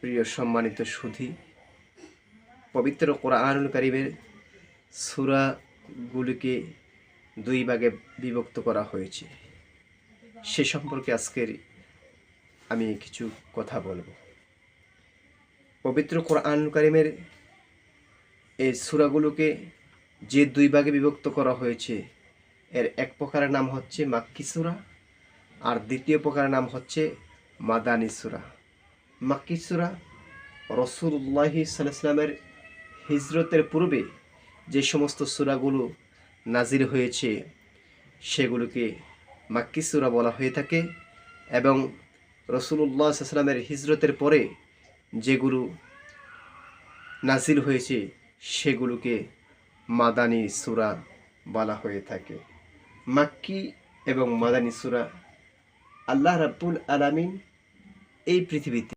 প্রিয় সম্মানিত সুধী, পবিত্র কোরআনুল কারিমের সুরাগুলিকে দুই ভাগে বিভক্ত করা হয়েছে। সে সম্পর্কে আজকের আমি কিছু কথা বলব। পবিত্র কোরআনুল কারিমের এই সুরাগুলোকে যে দুই ভাগে বিভক্ত করা হয়েছে, এর এক প্রকারের নাম হচ্ছে মাক্কি সুরা আর দ্বিতীয় প্রকারের নাম হচ্ছে মাদানী সুরা। মাক্কি সুরা রসুল্লাহি সাল্লামের হিজরতের পূর্বে যে সমস্ত সুরাগুলো নাজির হয়েছে, সেগুলোকে মাক্কি সুরা বলা হয়ে থাকে এবং রসুল্লাহ সাল্লামের হিজরতের পরে যেগুলো নাজিল হয়েছে, সেগুলোকে মাদানী সুরা বলা হয়ে থাকে। মাক্কি এবং মাদানী সুরা আল্লাহ রাব্বুল আলামিন এই পৃথিবীতে